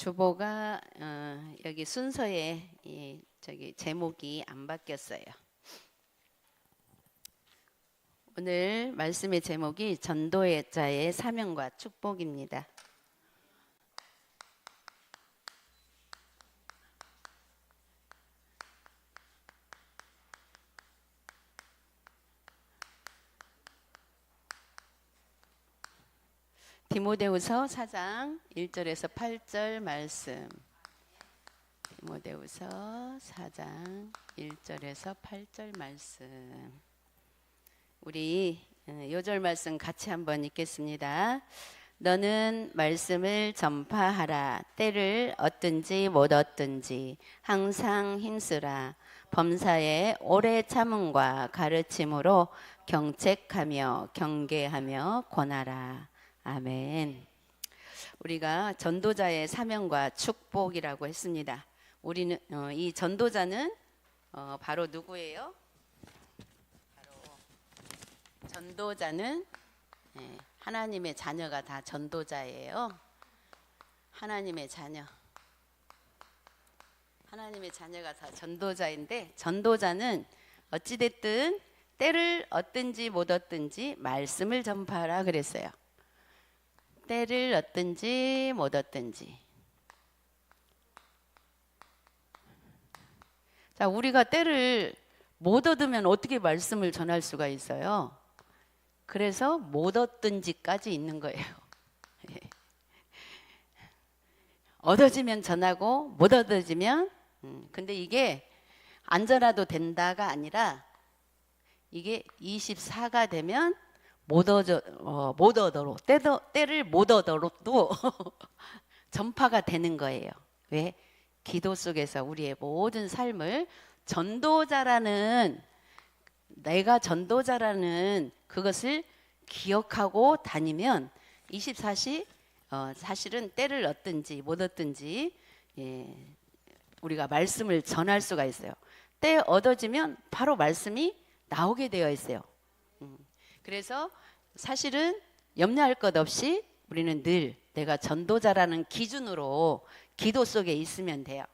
주보가 어, 여기 순서에 이, 저기 제목이 안 바뀌었어요. 오늘 말씀의 제목이 전도의 자의 사명과 축복입니다. 디모데후서 4장 1절에서 8절 말씀. 디모데후서 4장 1절에서 8절 말씀. 우리 어, 요절 말씀 같이 한번 읽겠습니다. 너는 말씀을 전파하라. 때를 얻든지 못 얻든지 항상 힘쓰라. 범사에 오래 참음과 가르침으로 경책하며 경계하며 권하라. 아멘. 우리가 전도자의 사명과 축복이라고 했습니다. 우리는 어, 이 전도자는 어, 바로 누구예요? 바로 전도자는 예, 하나님의 자녀가 다 전도자예요. 하나님의 자녀. 하나님의 자녀가 다 전도자인데 전도자는 어찌 됐든 때를 얻든지 못 얻든지 말씀을 전파하라 그랬어요. 때를 얻든지 못 얻든지. 자, 우리가 때를 못 얻으면 어떻게 말씀을 전할 수가 있어요? 그래서 못 얻든지까지 있는 거예요. 얻어지면 전하고 못 얻어지면 음, 근데 이게 안 전화도 된다가 아니라 이게 24가 되면 못 얻어 어, 못 얻어로 때도 때를 못 얻어로도 전파가 되는 거예요. 왜? 기도 속에서 우리의 모든 삶을 전도자라는 내가 전도자라는 그것을 기억하고 다니면 24시 어, 사실은 때를 얻든지 못 얻든지 예, 우리가 말씀을 전할 수가 있어요. 때 얻어지면 바로 말씀이 나오게 되어 있어요. 음, 그래서 사실은 염려할 것 없이 우리는 늘 내가 전도자라는 기준으로 기도 속에 있으면 돼요.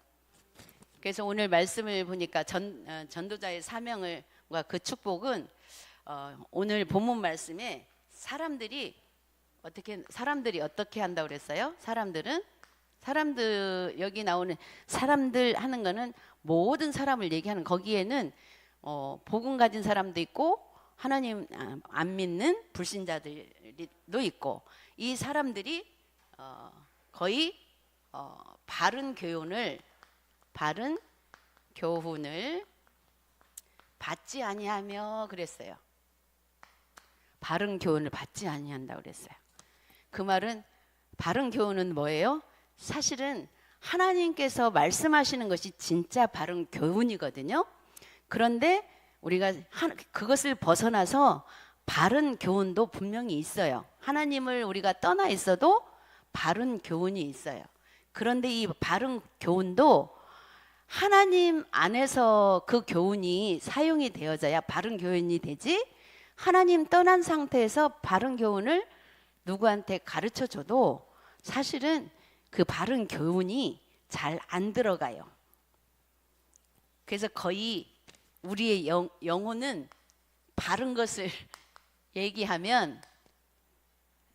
그래서 오늘 말씀을 보니까 전, 어, 전도자의 사명을과 그 축복은 어, 오늘 본문 말씀에 사람들이 어떻게 사람들이 어떻게 한다고 그랬어요? 사람들은 사람들 여기 나오는 사람들 하는 거는 모든 사람을 얘기하는 거기에는 어, 복음 가진 사람도 있고 하나님 아, 안 믿는 불신자들도 있고 이 사람들이 어, 거의 어, 바른 교훈을 바른 교훈을 받지 아니하며 그랬어요. 바른 교훈을 받지 아니한다 그랬어요. 그 말은 바른 교훈은 뭐예요? 사실은 하나님께서 말씀하시는 것이 진짜 바른 교훈이거든요. 그런데 우리가 그것을 벗어나서 바른 교훈도 분명히 있어요. 하나님을 우리가 떠나 있어도 바른 교훈이 있어요. 그런데 이 바른 교훈도 하나님 안에서 그 교훈이 사용이 되어져야 바른 교훈이 되지. 하나님 떠난 상태에서 바른 교훈을 누구한테 가르쳐 줘도 사실은 그 바른 교훈이 잘 안 들어가요. 그래서 거의 우리의 영, 영혼은 바른 것을 얘기하면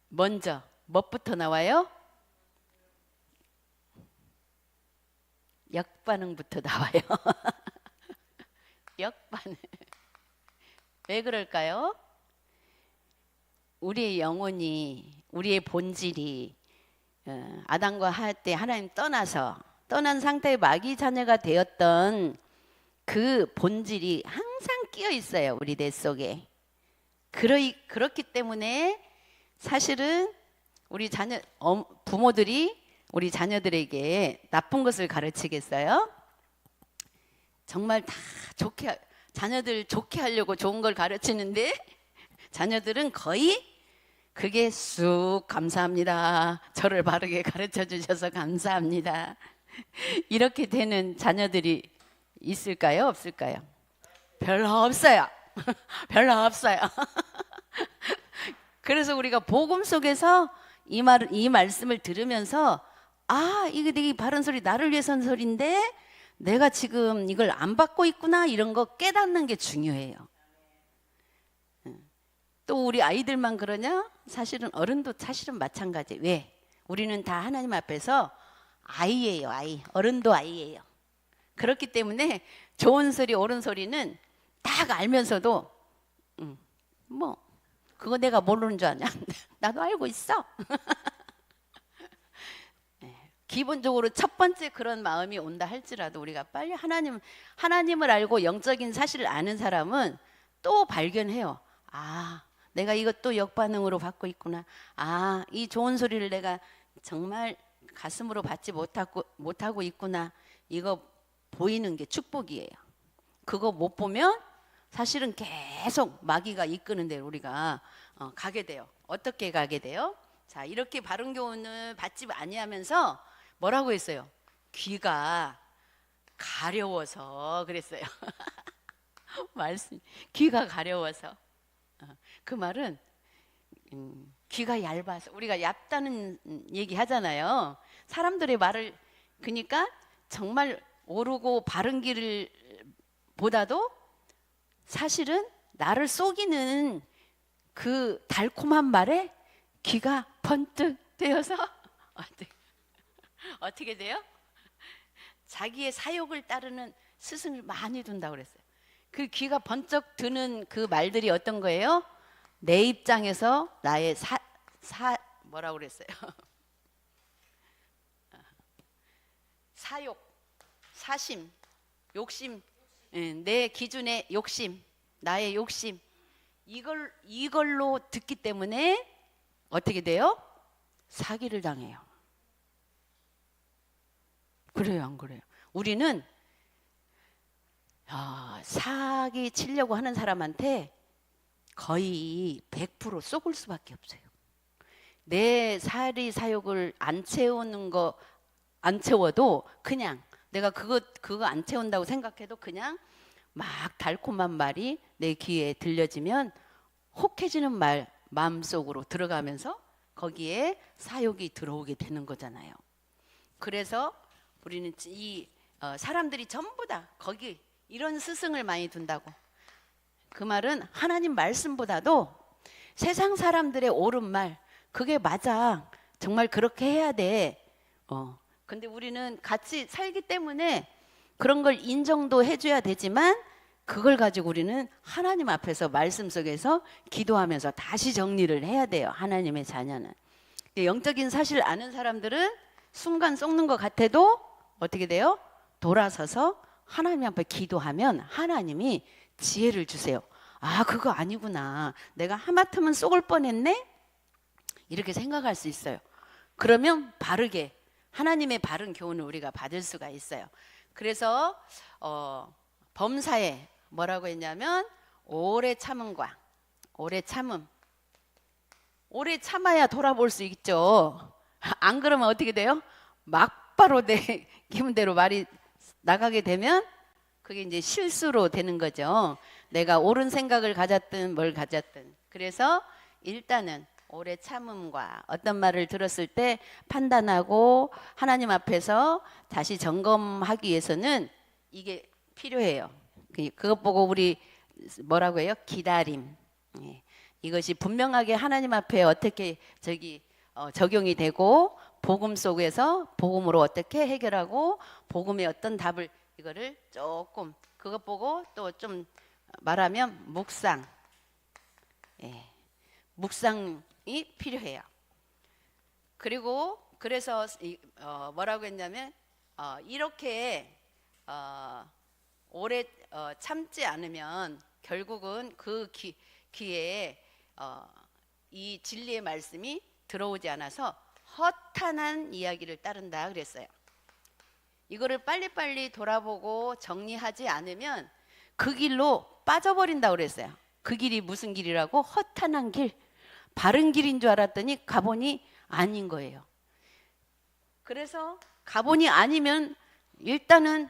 먼저 뭐부터 나와요? 역반응부터 나와요. 역반응. 왜 그럴까요? 우리의 영혼이, 우리의 본질이 어, 아담과 할 때 하나님 떠나서 떠난 상태의 마귀 자녀가 되었던 그 본질이 항상 끼어 있어요. 우리 뇌 속에. 그러이, 그렇기 때문에 사실은 우리 자녀 어, 부모들이 우리 자녀들에게 나쁜 것을 가르치겠어요? 정말 다 좋게 자녀들 좋게 하려고 좋은 걸 가르치는데 자녀들은 거의 그게 쑥 감사합니다. 저를 바르게 가르쳐 주셔서 감사합니다. 이렇게 되는 자녀들이 있을까요? 없을까요? 별로 없어요. 별로 없어요. 그래서 우리가 복음 속에서 이 말, 이 말씀을 들으면서 아 이게 되게 바른 소리 나를 위해서 한 소리인데 내가 지금 이걸 안 받고 있구나 이런 거 깨닫는 게 중요해요. 응. 또 우리 아이들만 그러냐? 사실은 어른도 사실은 마찬가지. 왜? 우리는 다 하나님 앞에서 아이예요, 아이. 어른도 아이예요. 그렇기 때문에 좋은 소리, 옳은 소리는 딱 알면서도 음, 뭐 그거 내가 모르는 줄 아냐? 나도 알고 있어. 네, 기본적으로 첫 번째 그런 마음이 온다 할지라도 우리가 빨리 하나님 하나님을 알고 영적인 사실을 아는 사람은 또 발견해요. 아, 내가 이것도 역반응으로 받고 있구나. 아, 이 좋은 소리를 내가 정말 가슴으로 받지 못하고 못하고 있구나. 이거 보이는 게 축복이에요. 그거 못 보면 사실은 계속 마귀가 이끄는 대로 우리가 어, 가게 돼요. 어떻게 가게 돼요? 자, 이렇게 바른 교훈을 받지 아니하면서 뭐라고 했어요? 귀가 가려워서 그랬어요. 말씀 귀가 가려워서 어, 그 말은 음, 귀가 얇아서 우리가 얇다는 얘기 하잖아요. 사람들의 말을 그러니까 정말 오르고 바른 길을 보다도 사실은 나를 속이는 그 달콤한 말에 귀가 번뜩 되어서 어떻게, 어떻게 돼요? 자기의 사욕을 따르는 스승을 많이 둔다고 그랬어요. 그 귀가 번쩍 드는 그 말들이 어떤 거예요? 내 입장에서 나의 사, 사 뭐라고 그랬어요? 사욕, 사심, 욕심, 예, 내 기준의 욕심, 나의 욕심 이걸 이걸로 듣기 때문에 어떻게 돼요? 사기를 당해요. 그래요, 안 그래요? 우리는 아, 사기 치려고 하는 사람한테 거의 100% 쏘을 수밖에 없어요. 내 사리 사욕을 안 채우는 거 안 채워도 그냥 내가 그거 그거 안 채운다고 생각해도 그냥 막 달콤한 말이 내 귀에 들려지면 혹해지는 말 마음속으로 들어가면서 거기에 사욕이 들어오게 되는 거잖아요. 그래서 우리는 이 어, 사람들이 전부 다 거기 이런 스승을 많이 둔다고. 그 말은 하나님 말씀보다도 세상 사람들의 옳은 말 그게 맞아. 정말 그렇게 해야 돼. 어. 근데 우리는 같이 살기 때문에 그런 걸 인정도 해줘야 되지만 그걸 가지고 우리는 하나님 앞에서 말씀 속에서 기도하면서 다시 정리를 해야 돼요. 하나님의 자녀는. 영적인 사실을 아는 사람들은 순간 썩는 것 같아도 어떻게 돼요? 돌아서서 하나님 앞에 기도하면 하나님이 지혜를 주세요. 아, 그거 아니구나. 내가 하마터면 속을 뻔했네? 이렇게 생각할 수 있어요. 그러면 바르게 하나님의 바른 교훈을 우리가 받을 수가 있어요. 그래서 어, 범사에 뭐라고 했냐면 오래 참음과 오래 참음. 오래 참아야 돌아볼 수 있죠. 안 그러면 어떻게 돼요? 막바로 내 기분대로 말이 나가게 되면 그게 이제 실수로 되는 거죠. 내가 옳은 생각을 가졌든 뭘 가졌든. 그래서 일단은 오래 참음과 어떤 말을 들었을 때 판단하고 하나님 앞에서 다시 점검하기 위해서는 이게 필요해요. 그- 그것 보고 우리 뭐라고 해요? 기다림. 예. 이것이 분명하게 하나님 앞에 어떻게 저기 어, 적용이 되고 복음 속에서 복음으로 어떻게 해결하고 복음의 어떤 답을 이거를 조금 그것 보고 또 좀 말하면 묵상. 예. 묵상 이 필요해요. 그리고 그래서 이- 어, 뭐라고 했냐면 어, 이렇게 어, 오래 어, 참지 않으면 결국은 그 귀, 귀에 어, 이 진리의 말씀이 들어오지 않아서 허탄한 이야기를 따른다 그랬어요. 이거를 빨리빨리 돌아보고 정리하지 않으면 그 길로 빠져버린다 그랬어요. 그 길이 무슨 길이라고? 허탄한 길. 바른 길인 줄 알았더니 가보니 아닌 거예요. 그래서 가보니 아니면 일단은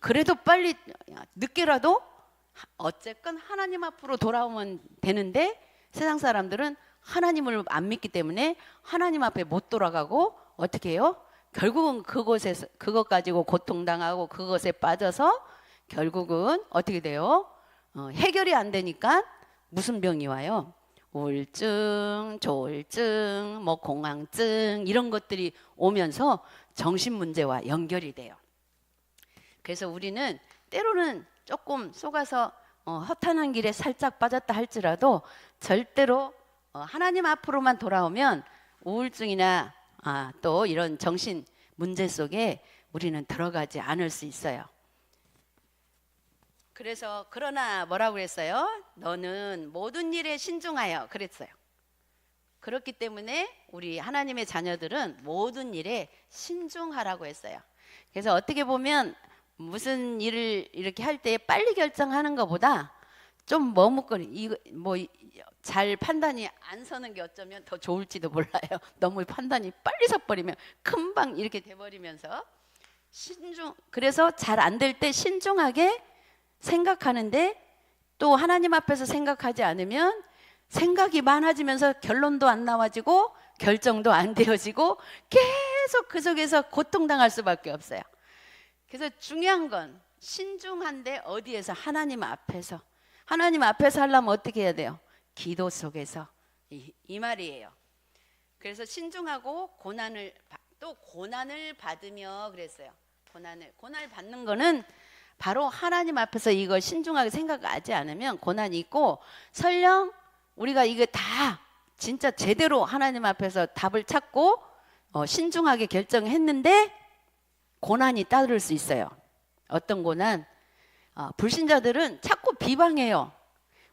그래도 빨리 늦게라도 어쨌건 하나님 앞으로 돌아오면 되는데 세상 사람들은 하나님을 안 믿기 때문에 하나님 앞에 못 돌아가고 어떻게 해요? 결국은 그곳에서 그것 가지고 고통당하고 그것에 빠져서 결국은 어떻게 돼요? 어, 해결이 안 되니까 무슨 병이 와요? 우울증, 조울증, 뭐 공황증 이런 것들이 오면서 정신 문제와 연결이 돼요. 그래서 우리는 때로는 조금 속아서 어, 허탄한 길에 살짝 빠졌다 할지라도 절대로 어, 하나님 앞으로만 돌아오면 우울증이나 아, 또 이런 정신 문제 속에 우리는 들어가지 않을 수 있어요. 그래서 그러나 뭐라고 그랬어요? 너는 모든 일에 신중하여 그랬어요. 그렇기 때문에 우리 하나님의 자녀들은 모든 일에 신중하라고 했어요. 그래서 어떻게 보면 무슨 일을 이렇게 할 때 빨리 결정하는 것보다 좀 머뭇거리 이거 뭐 잘 판단이 안 서는 게 어쩌면 더 좋을지도 몰라요. 너무 판단이 빨리 서버리면 금방 이렇게 돼버리면서 신중 그래서 잘 안 될 때 신중하게 생각하는데 또 하나님 앞에서 생각하지 않으면 생각이 많아지면서 결론도 안 나와지고 결정도 안 되어지고 계속 그 속에서 고통당할 수밖에 없어요. 그래서 중요한 건 신중한데 어디에서 하나님 앞에서 하나님 앞에서 하려면 어떻게 해야 돼요? 기도 속에서 이, 이 말이에요. 그래서 신중하고 고난을 받- 또 고난을 받으며 그랬어요. 고난을 고난을 받는 거는 바로 하나님 앞에서 이걸 신중하게 생각하지 않으면 고난이 있고 설령 우리가 이거 다 진짜 제대로 하나님 앞에서 답을 찾고 어, 신중하게 결정했는데 고난이 따를 수 있어요. 어떤 고난? 어, 불신자들은 자꾸 비방해요.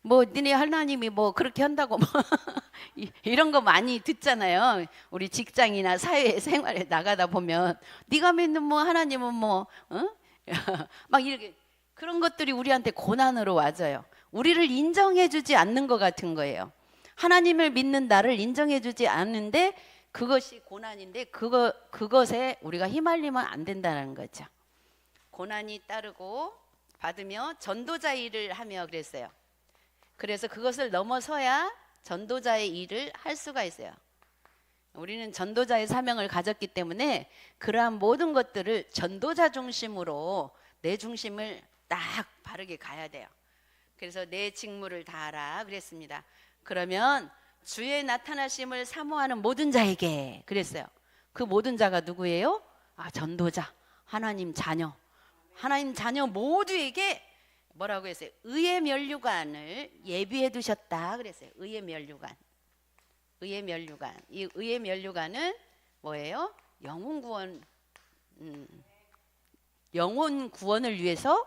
뭐 니네 하나님이 뭐 그렇게 한다고 뭐 이- 이런 거 많이 듣잖아요. 우리 직장이나 사회 생활에 나가다 보면 네가 믿는 뭐 하나님은 뭐 어? 막 이렇게 그런 것들이 우리한테 고난으로 와져요. 우리를 인정해주지 않는 것 같은 거예요. 하나님을 믿는 나를 인정해주지 않는데 그것이 고난인데 그거 그것에 우리가 휘말리면 안 된다는 거죠. 고난이 따르고 받으며 전도자 일을 하며 그랬어요. 그래서 그것을 넘어서야 전도자의 일을 할 수가 있어요. 우리는 전도자의 사명을 가졌기 때문에 그러한 모든 것들을 전도자 중심으로 내 중심을 딱 바르게 가야 돼요. 그래서 내 직무를 다하라 그랬습니다. 그러면 주의 나타나심을 사모하는 모든 자에게 그랬어요. 그 모든 자가 누구예요? 아, 전도자, 하나님 자녀. 하나님 자녀 모두에게 뭐라고 했어요? 의의 면류관을 예비해 두셨다 그랬어요. 의의 면류관. 의의 면류관. 이 의의 면류관은 뭐예요? 영혼 구원 음, 영혼 구원을 위해서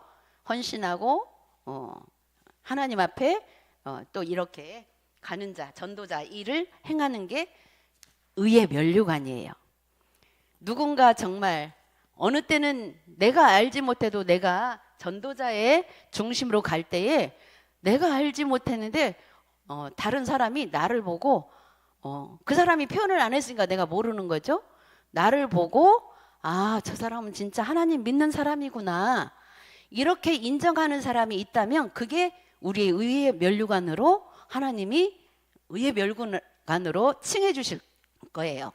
헌신하고 어, 하나님 앞에 어, 또 이렇게 가는 자, 전도자 일을 행하는 게 의의 면류관이에요. 누군가 정말 어느 때는 내가 알지 못해도 내가 전도자의 중심으로 갈 때에 내가 알지 못했는데 어, 다른 사람이 나를 보고 어, 그 사람이 표현을 안 했으니까 내가 모르는 거죠. 나를 보고 아, 저 사람은 진짜 하나님 믿는 사람이구나. 이렇게 인정하는 사람이 있다면 그게 우리의 의의 면류관으로 하나님이 의의 면류관으로 칭해 주실 거예요.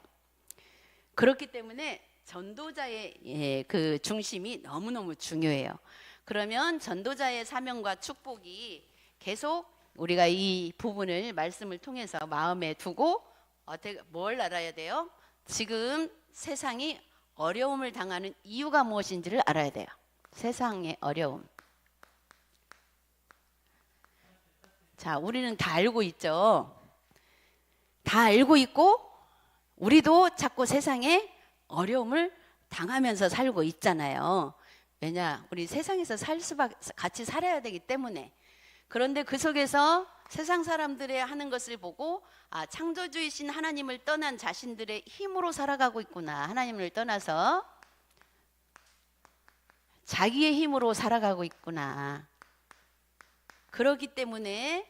그렇기 때문에 전도자의 예, 그 중심이 너무너무 중요해요. 그러면 전도자의 사명과 축복이 계속 우리가 이 부분을 말씀을 통해서 마음에 두고 어떻게 뭘 알아야 돼요? 지금 세상이 어려움을 당하는 이유가 무엇인지를 알아야 돼요. 세상의 어려움. 자, 우리는 다 알고 있죠. 다 알고 있고 우리도 자꾸 세상에 어려움을 당하면서 살고 있잖아요. 왜냐, 우리 세상에서 살 수밖에 같이 살아야 되기 때문에. 그런데 그 속에서 세상 사람들의 하는 것을 보고 아, 창조주이신 하나님을 떠난 자신들의 힘으로 살아가고 있구나. 하나님을 떠나서 자기의 힘으로 살아가고 있구나. 그러기 때문에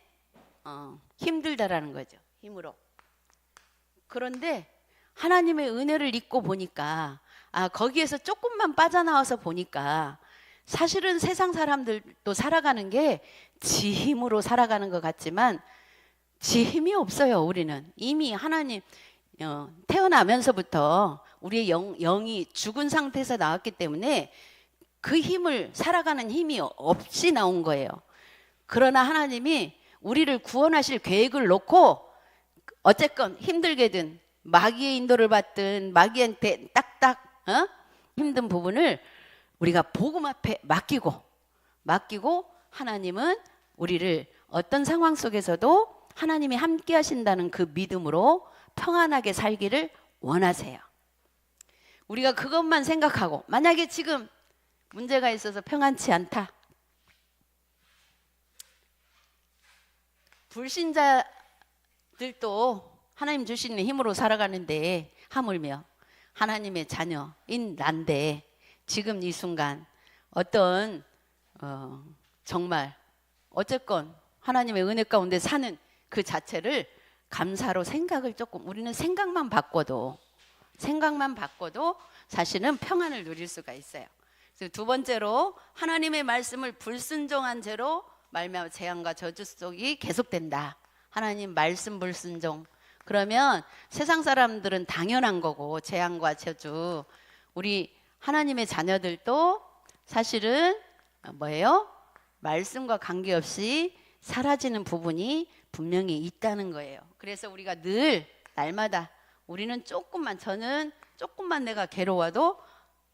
어, 힘들다라는 거죠. 힘으로. 그런데 하나님의 은혜를 잊고 보니까 아 거기에서 조금만 빠져나와서 보니까 사실은 세상 사람들도 살아가는 게 지 힘으로 살아가는 것 같지만 지 힘이 없어요 우리는 이미 하나님 어, 태어나면서부터 우리의 영, 영이 죽은 상태에서 나왔기 때문에 그 힘을 살아가는 힘이 없이 나온 거예요. 그러나 하나님이 우리를 구원하실 계획을 놓고 어쨌건 힘들게든 마귀의 인도를 받든 마귀한테 딱딱 어? 힘든 부분을 우리가 복음 앞에 맡기고 맡기고 하나님은 우리를 어떤 상황 속에서도 하나님이 함께 하신다는 그 믿음으로 평안하게 살기를 원하세요. 우리가 그것만 생각하고 만약에 지금 문제가 있어서 평안치 않다. 불신자들도 하나님 주시는 힘으로 살아가는데 하물며 하나님의 자녀인 난데 지금 이 순간 어떤 어, 정말 어쨌건 하나님의 은혜 가운데 사는 그 자체를 감사로 생각을 조금 우리는 생각만 바꿔도 생각만 바꿔도 사실은 평안을 누릴 수가 있어요. 두 번째로 하나님의 말씀을 불순종한 채로 말미암아 재앙과 저주 속이 계속된다. 하나님 말씀 불순종. 그러면 세상 사람들은 당연한 거고 재앙과 저주. 우리 하나님의 자녀들도 사실은 뭐예요? 말씀과 관계없이 사라지는 부분이 분명히 있다는 거예요. 그래서 우리가 늘 날마다 우리는 조금만 저는 조금만 내가 괴로워도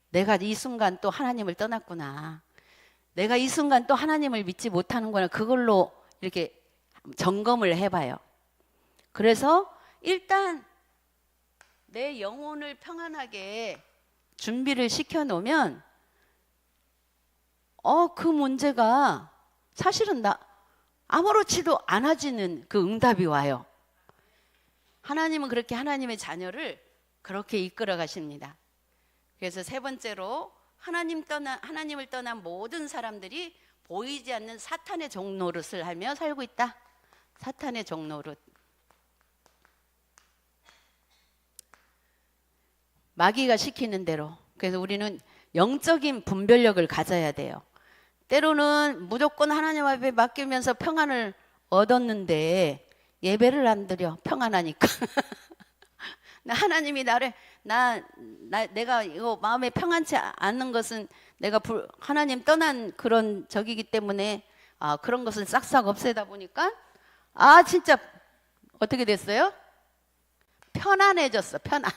내가 이 순간 또 하나님을 떠났구나. 내가 이 순간 또 하나님을 믿지 못하는구나. 그걸로 이렇게 점검을 해봐요. 그래서 일단 내 영혼을 평안하게 준비를 시켜 놓으면 어, 그 문제가 사실은 나 아무렇지도 않아지는 그 응답이 와요. 하나님은 그렇게 하나님의 자녀를 그렇게 이끌어 가십니다. 그래서 세 번째로 하나님 떠나 하나님을 떠난 모든 사람들이 보이지 않는 사탄의 종노릇을 하며 살고 있다. 사탄의 종노릇. 마귀가 시키는 대로. 그래서 우리는 영적인 분별력을 가져야 돼요. 때로는 무조건 하나님 앞에 맡기면서 평안을 얻었는데 예배를 안 드려 평안하니까 나 하나님이 나를 나, 나 내가 이거 마음에 평안치 않는 것은 내가 불, 하나님 떠난 그런 적이기 때문에 아 그런 것을 싹싹 없애다 보니까 아 진짜 어떻게 됐어요? 편안해졌어 편안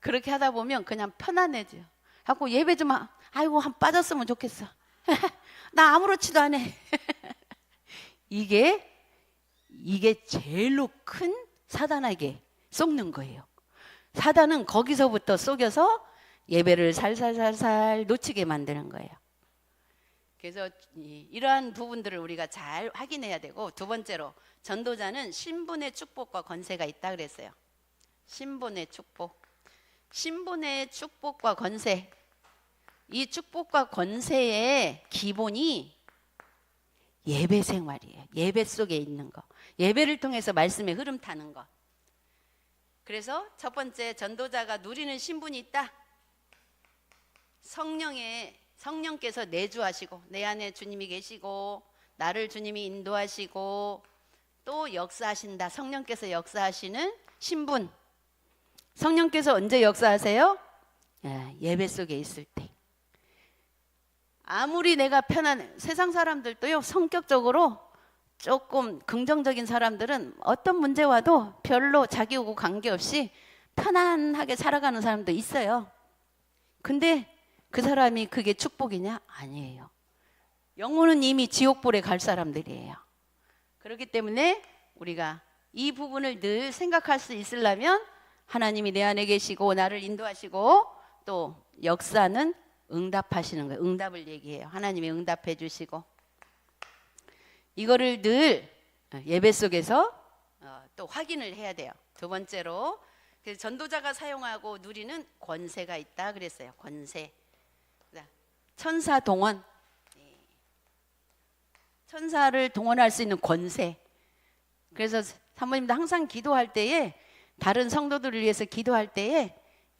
그렇게 하다 보면 그냥 편안해져 하고 예배 좀 하, 아이고 한 빠졌으면 좋겠어 나 아무렇지도 않아 이게 이게 제일로 큰 사단에게 속는 거예요. 사단은 거기서부터 속여서 예배를 살살살살 놓치게 만드는 거예요. 그래서 이러한 부분들을 우리가 잘 확인해야 되고 두 번째로 전도자는 신분의 축복과 권세가 있다 그랬어요. 신분의 축복. 신분의 축복과 권세. 이 축복과 권세의 기본이 예배 생활이에요. 예배 속에 있는 거. 예배를 통해서 말씀의 흐름 타는 것. 그래서 첫 번째 전도자가 누리는 신분이 있다. 성령의 성령께서 내주하시고 내 안에 주님이 계시고 나를 주님이 인도하시고 또 역사하신다. 성령께서 역사하시는 신분. 성령께서 언제 역사하세요? 예, 예배 속에 있을 때. 아무리 내가 편한 세상 사람들도요 성격적으로 조금 긍정적인 사람들은 어떤 문제 와도 별로 자기하고 관계없이 편안하게 살아가는 사람도 있어요. 근데 그 사람이 그게 축복이냐? 아니에요. 영혼은 이미 지옥불에 갈 사람들이에요. 그렇기 때문에 우리가 이 부분을 늘 생각할 수 있으려면 하나님이 내 안에 계시고 나를 인도하시고 또 역사는 응답하시는 거예요. 응답을 얘기해요. 하나님이 응답해 주시고 이거를 늘 예배 속에서 어, 또 확인을 해야 돼요. 두 번째로 전도자가 사용하고 누리는 권세가 있다 그랬어요. 권세. 천사 동원. 네. 천사를 동원할 수 있는 권세. 그래서 사모님도 항상 기도할 때에 다른 성도들을 위해서 기도할 때에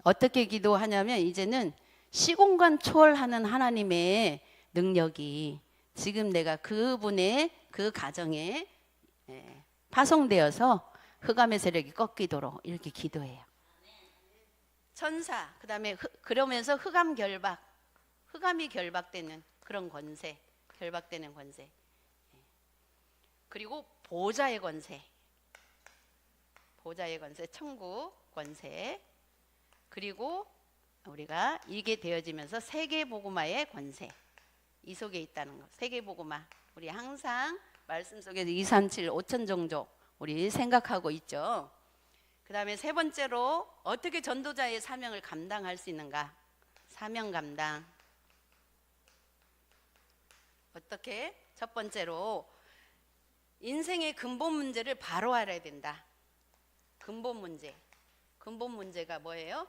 어떻게 기도하냐면 이제는 시공간 초월하는 하나님의 능력이 지금 내가 그분의 그 가정에 예, 파송되어서 흑암의 세력이 꺾이도록 이렇게 기도해요. 천사, 그다음에 흑- 그러면서 흑암 결박, 흑암이 결박되는 그런 권세, 결박되는 권세. 예. 그리고 보좌의 권세, 보좌의 권세, 천국 권세. 그리고 우리가 이게 되어지면서 세계 복음화의 권세. 이 속에 있다는 거. 세계 복음화. 우리 항상 말씀 속에서 2, 3, 7, 5천 종족 우리 생각하고 있죠. 그 다음에 세 번째로 어떻게 전도자의 사명을 감당할 수 있는가? 사명 감당. 어떻게? 첫 번째로 인생의 근본 문제를 바로 알아야 된다. 근본 문제. 근본 문제가 뭐예요?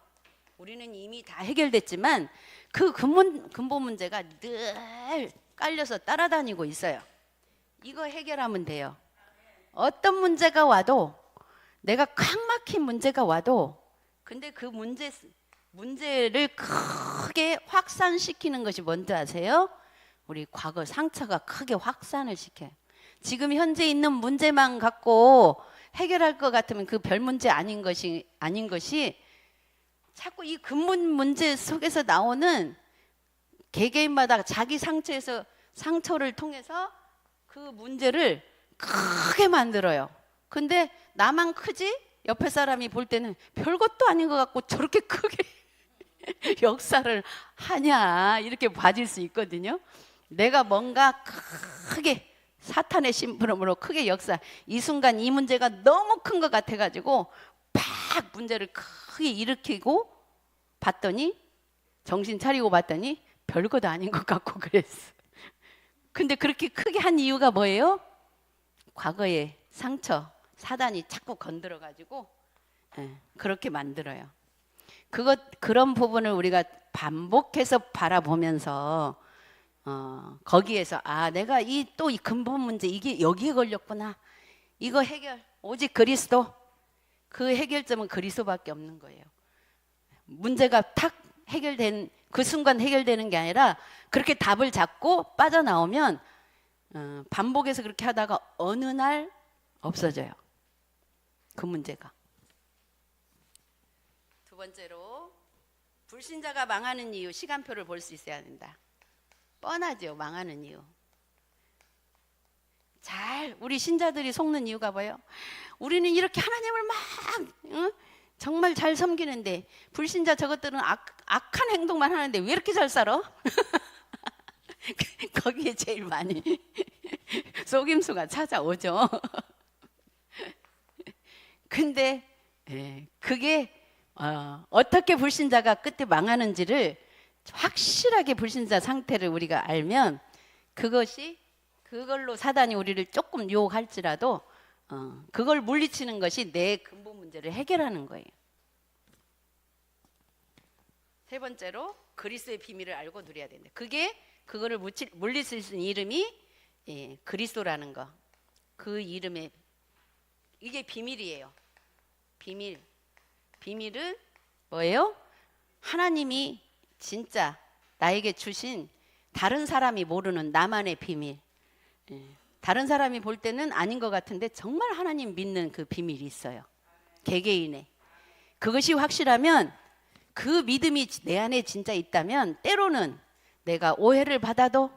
우리는 이미 다 해결됐지만 그 근본 근본 문제가 늘 깔려서 따라다니고 있어요. 이거 해결하면 돼요. 어떤 문제가 와도 내가 꽉 막힌 문제가 와도 근데 그 문제 문제를 크게 확산시키는 것이 뭔지 아세요? 우리 과거 상처가 크게 확산을 시켜요. 지금 현재 있는 문제만 갖고 해결할 것 같으면 그 별 문제 아닌 것이 아닌 것이 자꾸 이 근본 문제 속에서 나오는 개개인마다 자기 상처에서 상처를 통해서 그 문제를 크게 만들어요. 근데 나만 크지? 옆에 사람이 볼 때는 별것도 아닌 것 같고 저렇게 크게 역사를 하냐 이렇게 봐질 수 있거든요. 내가 뭔가 크게 사탄의 심부름으로 크게 역사 이 순간 이 문제가 너무 큰 것 같아가지고 팍 문제를 크게 일으키고 봤더니 정신 차리고 봤더니 별것도 아닌 것 같고 그랬어. 근데 그렇게 크게 한 이유가 뭐예요? 과거의 상처 사단이 자꾸 건드려 가지고 예, 그렇게 만들어요. 그것 그런 부분을 우리가 반복해서 바라보면서 어, 거기에서 아 내가 이또이 근본 문제 이게 여기에 걸렸구나. 이거 해결 오직 그리스도 그 해결점은 그리스도밖에 없는 거예요. 문제가 탁 해결된 그 순간 해결되는 게 아니라 그렇게 답을 잡고 빠져나오면 어, 반복해서 그렇게 하다가 어느 날 없어져요. 그 문제가. 두 번째로 불신자가 망하는 이유 시간표를 볼 수 있어야 된다. 뻔하죠. 망하는 이유. 잘 우리 신자들이 속는 이유가 뭐예요? 우리는 이렇게 하나님을 막 응? 정말 잘 섬기는데 불신자 저것들은 악, 악한 행동만 하는데 왜 이렇게 잘 살아? 거기에 제일 많이 속임수가 찾아오죠. 근데 예, 그게 어, 어떻게 불신자가 끝에 망하는지를 확실하게 불신자 상태를 우리가 알면 그것이 그걸로 사단이 우리를 조금 유혹할지라도 어, 그걸 물리치는 것이 내 근본 문제를 해결하는 거예요. 세 번째로 그리스도의 비밀을 알고 누려야 된다. 그게 그거를 물리칠 수 있는 이름이 예, 그리스도라는 거. 그 이름의 이게 비밀이에요. 비밀. 비밀은 뭐예요? 하나님이 진짜 나에게 주신 다른 사람이 모르는 나만의 비밀. 예, 다른 사람이 볼 때는 아닌 것 같은데 정말 하나님 믿는 그 비밀이 있어요. 개개인의. 그것이 확실하면 그 믿음이 내 안에 진짜 있다면 때로는 내가 오해를 받아도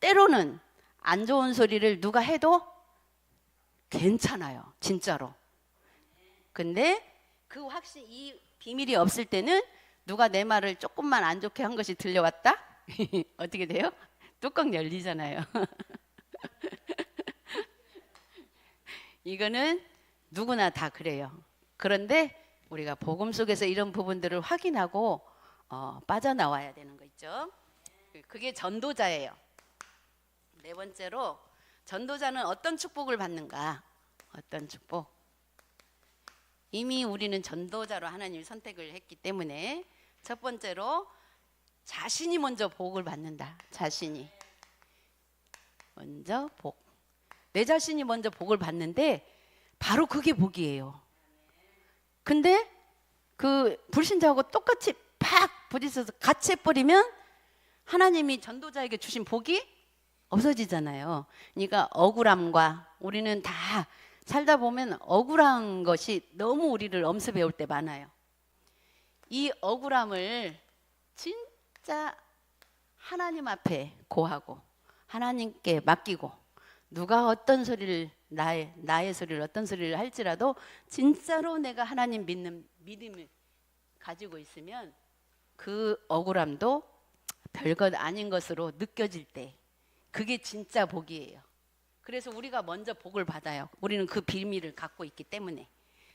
때로는 안 좋은 소리를 누가 해도 괜찮아요. 진짜로. 근데 그 확신 이 비밀이 없을 때는 누가 내 말을 조금만 안 좋게 한 것이 들려왔다? 어떻게 돼요? 뚜껑 열리잖아요. 이거는 누구나 다 그래요. 그런데 우리가 복음 속에서 이런 부분들을 확인하고 어, 빠져나와야 되는 거 있죠. 그게 전도자예요. 네 번째로 전도자는 어떤 축복을 받는가? 어떤 축복? 이미 우리는 전도자로 하나님을 선택을 했기 때문에 첫 번째로 자신이 먼저 복을 받는다. 자신이 먼저 복. 내 자신이 먼저 복을 받는데 바로 그게 복이에요. 근데 그 불신자하고 똑같이 팍 부딪혀서 같이 해버리면 하나님이 전도자에게 주신 복이 없어지잖아요. 그러니까 억울함과 우리는 다 살다 보면 억울한 것이 너무 우리를 엄습해 올 때 많아요. 이 억울함을 진짜 하나님 앞에 고하고 하나님께 맡기고 누가 어떤 소리를 나의 나의 소리를 어떤 소리를 할지라도 진짜로 내가 하나님 믿는 믿음을 가지고 있으면 그 억울함도 별것 아닌 것으로 느껴질 때 그게 진짜 복이에요. 그래서 우리가 먼저 복을 받아요. 우리는 그 비밀을 갖고 있기 때문에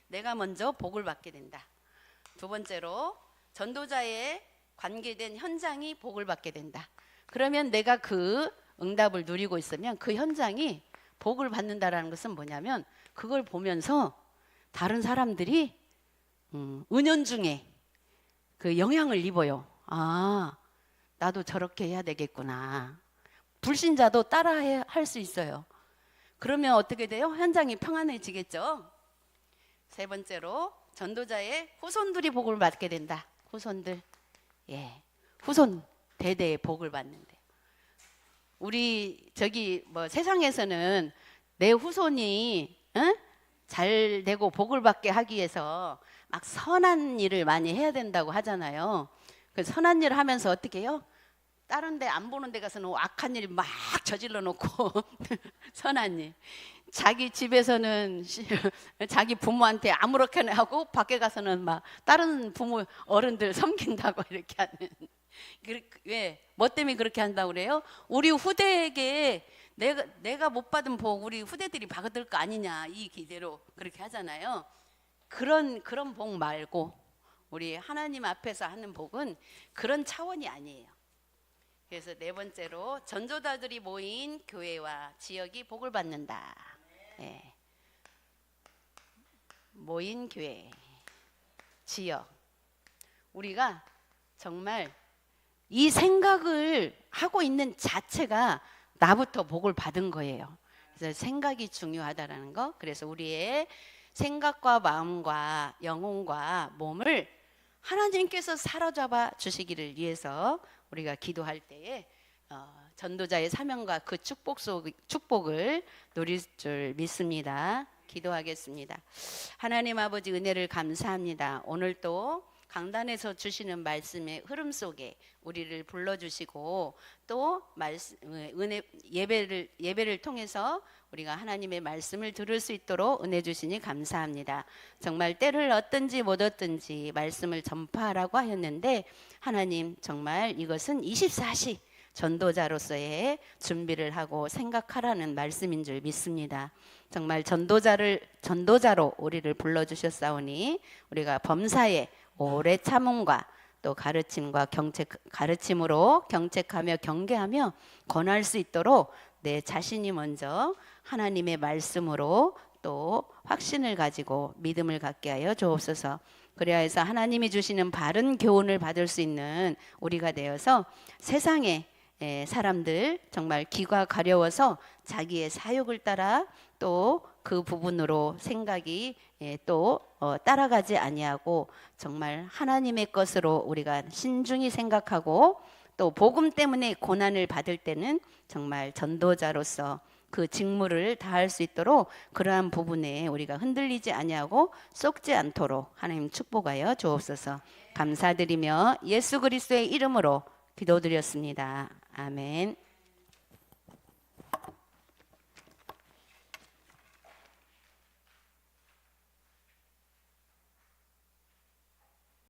내가 먼저 복을 받게 된다. 두 번째로 전도자의 관계된 현장이 복을 받게 된다. 그러면 내가 그 응답을 누리고 있으면 그 현장이 복을 받는다라는 것은 뭐냐면 그걸 보면서 다른 사람들이 음, 은연중에 그 영향을 입어요. 아, 나도 저렇게 해야 되겠구나. 불신자도 따라 할 수 있어요. 그러면 어떻게 돼요? 현장이 평안해지겠죠. 세 번째로 전도자의 후손들이 복을 받게 된다. 후손들, 예, 후손 대대의 복을 받는데 우리 저기 뭐 세상에서는 내 후손이 응? 잘 되고 복을 받게 하기 위해서 막 선한 일을 많이 해야 된다고 하잖아요. 그 선한 일을 하면서 어떻게 해요? 다른 데 안 보는 데 가서는 악한 일 막 저질러 놓고 선한 일. 자기 집에서는 시- 자기 부모한테 아무렇게나 하고 밖에 가서는 막 다른 부모 어른들 섬긴다고 이렇게 하는. 그- 왜? 뭐 때문에 그렇게 한다고 그래요? 우리 후대에게 내가 내가 못 받은 복 우리 후대들이 받을 거 아니냐 이 기대로 그렇게 하잖아요. 그런 그런 복 말고 우리 하나님 앞에서 하는 복은 그런 차원이 아니에요. 그래서 네 번째로 전도자들이 모인 교회와 지역이 복을 받는다. 예. 모인 교회, 지역. 우리가 정말 이 생각을 하고 있는 자체가 나부터 복을 받은 거예요. 그래서 생각이 중요하다라는 거. 그래서 우리의 생각과 마음과 영혼과 몸을 하나님께서 사로잡아 주시기를 위해서 우리가 기도할 때에 어, 전도자의 사명과 그 축복 속 축복을 누릴 줄 믿습니다. 기도하겠습니다. 하나님 아버지 은혜를 감사합니다. 오늘 또 강단에서 주시는 말씀의 흐름 속에 우리를 불러주시고 또 말씀 은혜 예배를 예배를 통해서 우리가 하나님의 말씀을 들을 수 있도록 은혜 주시니 감사합니다. 정말 때를 얻든지 못 얻든지 말씀을 전파하라고 하였는데 하나님 정말 이것은 24시 전도자로서의 준비를 하고 생각하라는 말씀인 줄 믿습니다. 정말 전도자를 전도자로 우리를 불러 주셨사오니 우리가 범사에 오래 참음과 또 가르침과 경책 가르침으로 경책하며 경계하며 권할 수 있도록 내 자신이 먼저 하나님의 말씀으로 또 확신을 가지고 믿음을 갖게 하여 주옵소서. 그래야 해서 하나님이 주시는 바른 교훈을 받을 수 있는 우리가 되어서 세상에 에, 사람들 정말 귀가 가려워서 자기의 사욕을 따라 또 그 부분으로 생각이 예, 또 어, 따라가지 아니하고 정말 하나님의 것으로 우리가 신중히 생각하고 또 복음 때문에 고난을 받을 때는 정말 전도자로서 그 직무를 다할 수 있도록 그러한 부분에 우리가 흔들리지 아니하고 썩지 않도록 하나님 축복하여 주옵소서. 감사드리며 예수 그리스도의 이름으로 기도드렸습니다. 아멘.